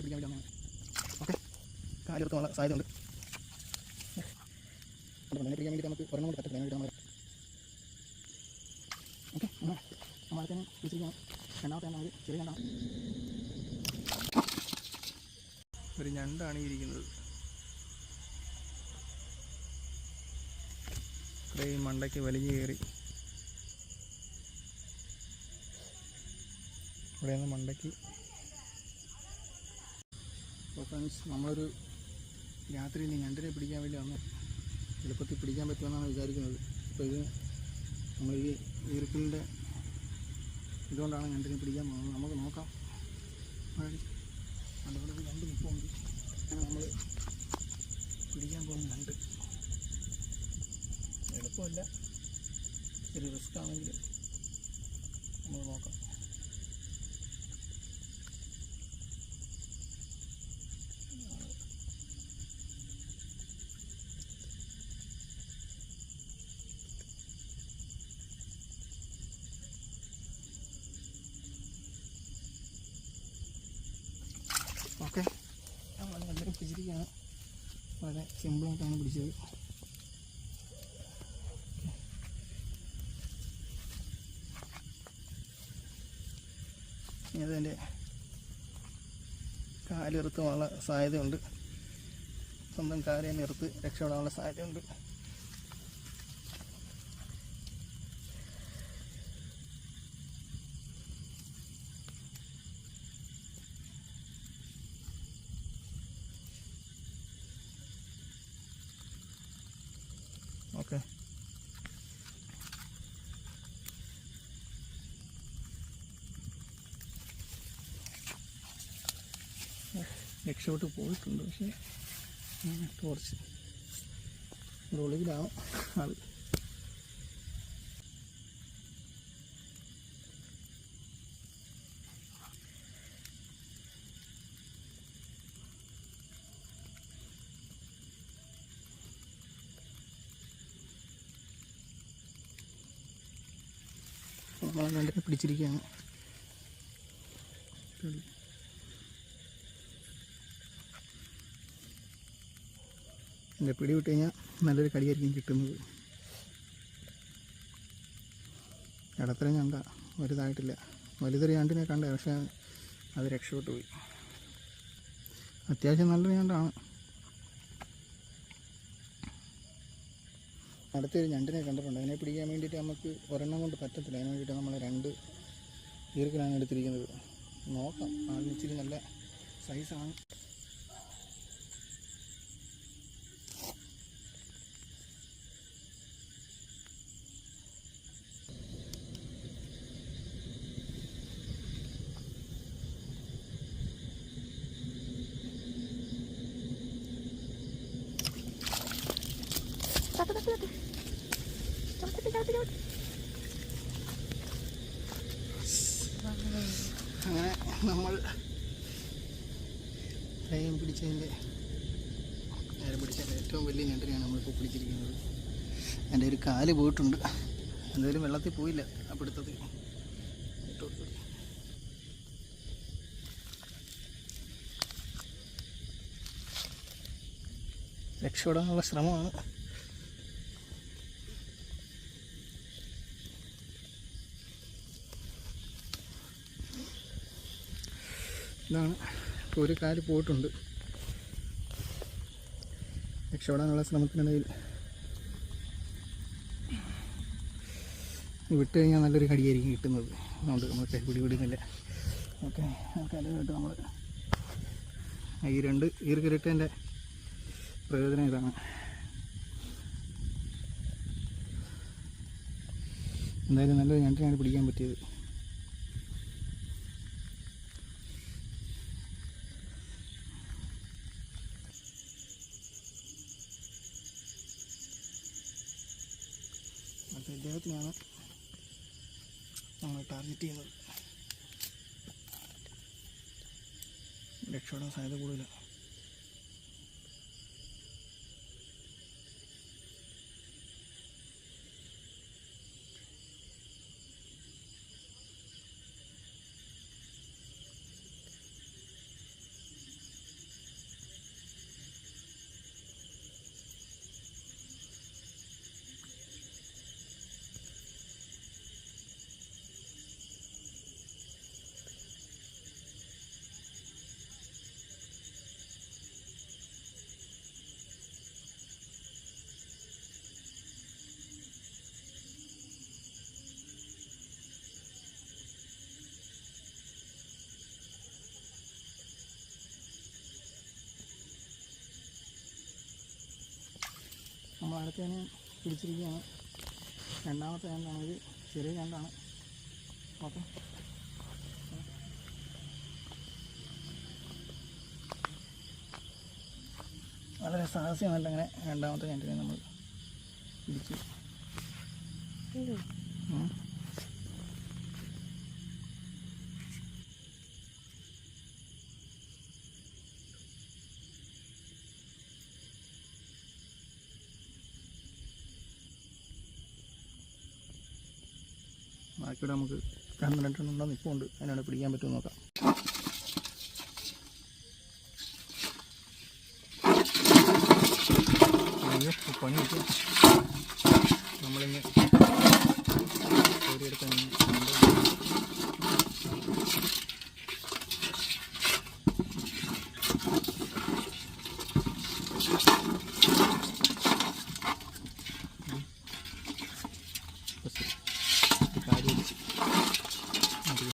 പിടിക്കാൻ വേണ്ടി ഓക്കെ കാലെടുത്തോളം സാധ്യതയുണ്ട് അതിനെ പിടിക്കാൻ വേണ്ടി നമുക്ക് ഒരെണ്ണം കൂടി അതിനെ ഓക്കെ നമ്മളതിനെ പിടിച്ചിരിക്കണം രണ്ടാമത്തെ എണ്ണ ചെറിയ എണ്ണ ഒരു ഞണ്ടാണ് ഇരിക്കുന്നത്. ഇത്രയും മണ്ടയ്ക്ക് വലിഞ്ഞു കയറി. ഇവിടെ നിന്ന് മണ്ടയ്ക്ക് അപ്പോൾ ഫ്രണ്ട്സ് നമ്മളൊരു രാത്രിയിൽ ഞണ്ടിനെ പിടിക്കാൻ വേണ്ടി വന്നു എളുപ്പത്തിൽ പിടിക്കാൻ പറ്റുമെന്നാണ് വിചാരിക്കുന്നത്. അപ്പോൾ ഇത് നമ്മൾ ഈ ഈർക്കിലിന്റെ ഇതുകൊണ്ടാണ് ഞണ്ടിനെ പിടിക്കാൻ പോകുന്നത്. നമുക്ക് നോക്കാം. അതുപോലെ രണ്ട് നിൽപ്പുണ്ട് നമ്മൾ പിടിക്കാൻ പോകുന്ന ഞണ്ട് എളുപ്പമല്ല. ഒരു റിസ്ക് ആണെങ്കിൽ നമ്മൾ നോക്കാം. ഓക്കെ. എല്ലാവരും പിടിച്ചിരിക്കുകയാണ് വളരെ സിമ്പിളായിട്ടാണ് പിടിച്ചത്. ഇനി അതിന്റെ കാലിറുത്ത് പോകാനുള്ള സാധ്യതയുണ്ട്. സ്വന്തം കാലിനെ നിർത്ത് രക്ഷപ്പെടാനുള്ള സാധ്യതയുണ്ട് ഓക്കെ രക്ഷപ്പെട്ട് പോയിട്ടുണ്ട്. പക്ഷേ ടോർച്ച് ഉള്ളിലാവും നമ്മൾ രണ്ടിനെ പിടിച്ചിരിക്കുകയാണ്. എന്റെ പിടി വിട്ട് കഴിഞ്ഞാൽ നല്ലൊരു കടിയായിരിക്കും കിട്ടുന്നത്. ഇടത്തരം ഞണ്ട വലുതായിട്ടില്ല. വലുതൊരു ഞണ്ടിനെ കണ്ടേ പക്ഷേ അത് രക്ഷപ്പെട്ടു പോയി. അത്യാവശ്യം നല്ലൊരു ഞണ്ടാണ്. അടുത്തൊരു ഞണ്ടിനെ കണ്ടിട്ടുണ്ട് അതിനെ പിടിക്കാൻ വേണ്ടിയിട്ട് നമുക്ക് ഒരെണ്ണം കൊണ്ട് പറ്റത്തില്ല. അതിന് വേണ്ടിയിട്ട് നമ്മൾ രണ്ട് ഈർക്കലാണ് എടുത്തിരിക്കുന്നത്. നോക്കാം. ആ ഇച്ചിരി നല്ല സൈസാണ് അങ്ങനെ നമ്മൾ ട്രെയിൻ പിടിച്ചതിന്റെ നേരം പിടിച്ചതിന്റെ ഏറ്റവും വലിയ ഞണ്ടിനെയാണ് നമ്മളിപ്പോൾ പിടിച്ചിരിക്കുന്നത് എന്റെ ഒരു കാൽ പോയിട്ടുണ്ട്. എന്തായാലും വെള്ളത്തിൽ പോയില്ല. ആ പിടുത്തത്തിൽ. രക്ഷപ്പെടാനുള്ള ശ്രമമാണ്. ഇതാണ്. ഇപ്പോൾ ഒരു കാൽ പോയിട്ടുണ്ട്. രക്ഷപ്പെടാനുള്ള ശ്രമത്തിനിടയിൽ. വിട്ട് കഴിഞ്ഞാൽ നല്ലൊരു കടിയായിരിക്കും കിട്ടുന്നത്. അതുകൊണ്ട് നമ്മൾ പിടി പിടിക്കുന്നില്ല. ഓക്കെ കലയിട്ട് നമ്മൾ ഈ രണ്ട് ഈർക്കിരട്ടേന്റെ പ്രയോജനം ഇതാണ്. എന്തായാലും നല്ലൊരു ഞണ്ടിനാണ് പിടിക്കാൻ പറ്റിയത്. അപ്പോൾ ഇദ്ദേഹത്തിനെയാണ് നമ്മൾ ടാർഗറ്റ് ചെയ്യുന്നത്. രക്ഷപ്പെടാൻ സാധ്യത കൂടുതലാണ്. വാഴത്തേനെ പിടിച്ചിരിക്കുകയാണ്. രണ്ടാമത്തെ ഞണ്ടാണ് ഇത്. ചെറിയ ഞണ്ടാണ് ഓക്കെ. വളരെ സാഹസ്യമായിട്ട് അങ്ങനെ രണ്ടാമത്തെ ഞണ്ടിനെ നമ്മൾ പിടിച്ചു. ബാക്കിയുടെ നമുക്ക് രണ്ട് രണ്ടെണ്ണം ഉണ്ടോ. നിൽപ്പുണ്ട് അതിനാണ് പിടിക്കാൻ പറ്റുമോ നോക്കാം. പണി കിട്ടും. ഓടിയെടുത്ത